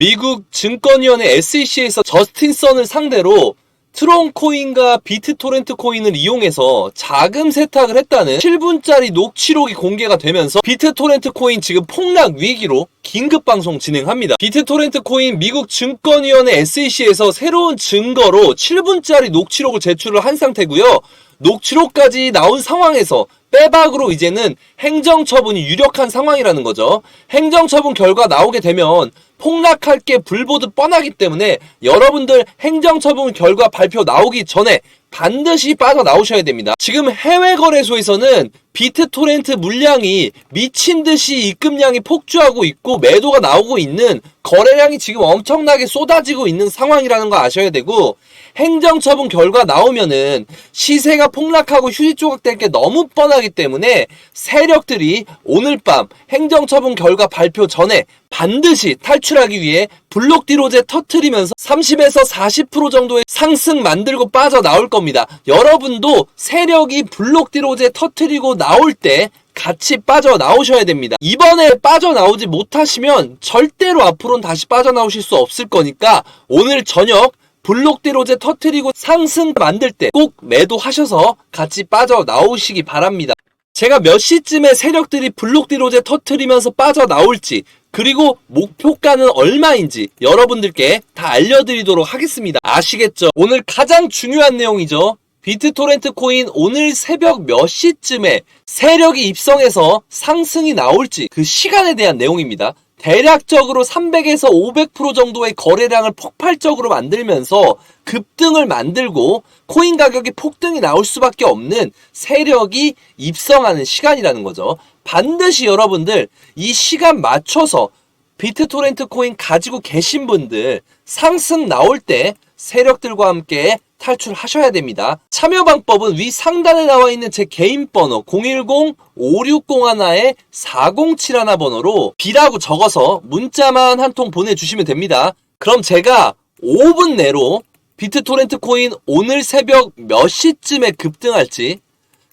미국 증권위원회 SEC에서 저스틴 선을 상대로 트론 코인과 비트토렌트 코인을 이용해서 자금 세탁을 했다는 7분짜리 녹취록이 공개가 되면서 비트토렌트 코인 지금 폭락 위기로 긴급 방송 진행합니다. 비트토렌트 코인 미국 증권위원회 SEC에서 새로운 증거로 7분짜리 녹취록을 제출을 한 상태고요. 녹취록까지 나온 상황에서 빼박으로 이제는 행정처분이 유력한 상황이라는 거죠. 행정처분 결과 나오게 되면 폭락할 게 불보듯 뻔하기 때문에 여러분들 행정처분 결과 발표 나오기 전에 반드시 빠져나오셔야 됩니다. 지금 해외 거래소에서는 비트토렌트 물량이 미친 듯이 입금량이 폭주하고 있고 매도가 나오고 있는 거래량이 지금 엄청나게 쏟아지고 있는 상황이라는 거 아셔야 되고 행정처분 결과 나오면은 시세가 폭락하고 휴지 조각 될게 너무 뻔하기 때문에 세력들이 오늘 밤 행정처분 결과 발표 전에 반드시 탈출하기 위해 블록 디로제 터트리면서 30에서 40% 정도의 상승 만들고 빠져나올 겁니다. 여러분도 세력이 블록 디로제 터트리고 나올 때 같이 빠져나오셔야 됩니다. 이번에 빠져나오지 못하시면 절대로 앞으로는 다시 빠져나오실 수 없을 거니까 오늘 저녁 블록디로제 터트리고 상승 만들 때 꼭 매도하셔서 같이 빠져나오시기 바랍니다. 제가 몇 시쯤에 세력들이 블록디로제 터트리면서 빠져나올지 그리고 목표가는 얼마인지 여러분들께 다 알려드리도록 하겠습니다. 아시겠죠? 오늘 가장 중요한 내용이죠. 비트토렌트 코인 오늘 새벽 몇 시쯤에 세력이 입성해서 상승이 나올지 그 시간에 대한 내용입니다. 대략적으로 300에서 500% 정도의 거래량을 폭발적으로 만들면서 급등을 만들고 코인 가격이 폭등이 나올 수밖에 없는 세력이 입성하는 시간이라는 거죠. 반드시 여러분들 이 시간 맞춰서 비트토렌트 코인 가지고 계신 분들 상승 나올 때 세력들과 함께 탈출하셔야 됩니다. 참여 방법은 위 상단에 나와 있는 제 개인 번호 010-5601-4071 번호로 B라고 적어서 문자만 한 통 보내주시면 됩니다. 그럼 제가 5분 내로 비트토렌트 코인 오늘 새벽 몇 시쯤에 급등할지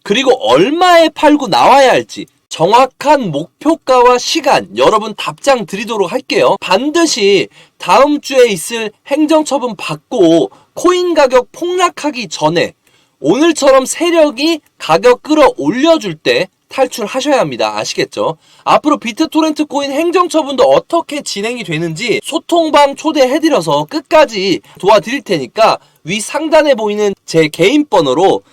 그리고 얼마에 팔고 나와야 할지 정확한 목표가와 시간 여러분 답장 드리도록 할게요. 반드시 다음 주에 있을 행정처분 받고 코인 가격 폭락하기 전에 오늘처럼 세력이 가격 끌어올려줄 때 탈출하셔야 합니다. 아시겠죠? 앞으로 비트토렌트 코인 행정처분도 어떻게 진행이 되는지 소통방 초대해드려서 끝까지 도와드릴 테니까 위 상단에 보이는 제 개인 번호로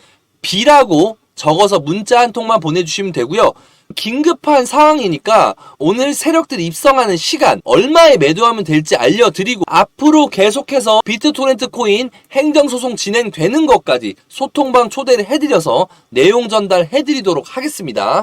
B라고 적어서 문자 한 통만 보내주시면 되고요. 긴급한 상황이니까 오늘 세력들이 입성하는 시간 얼마에 매도하면 될지 알려드리고 앞으로 계속해서 비트토렌트 코인 행정소송 진행되는 것까지 소통방 초대를 해드려서 내용 전달해드리도록 하겠습니다.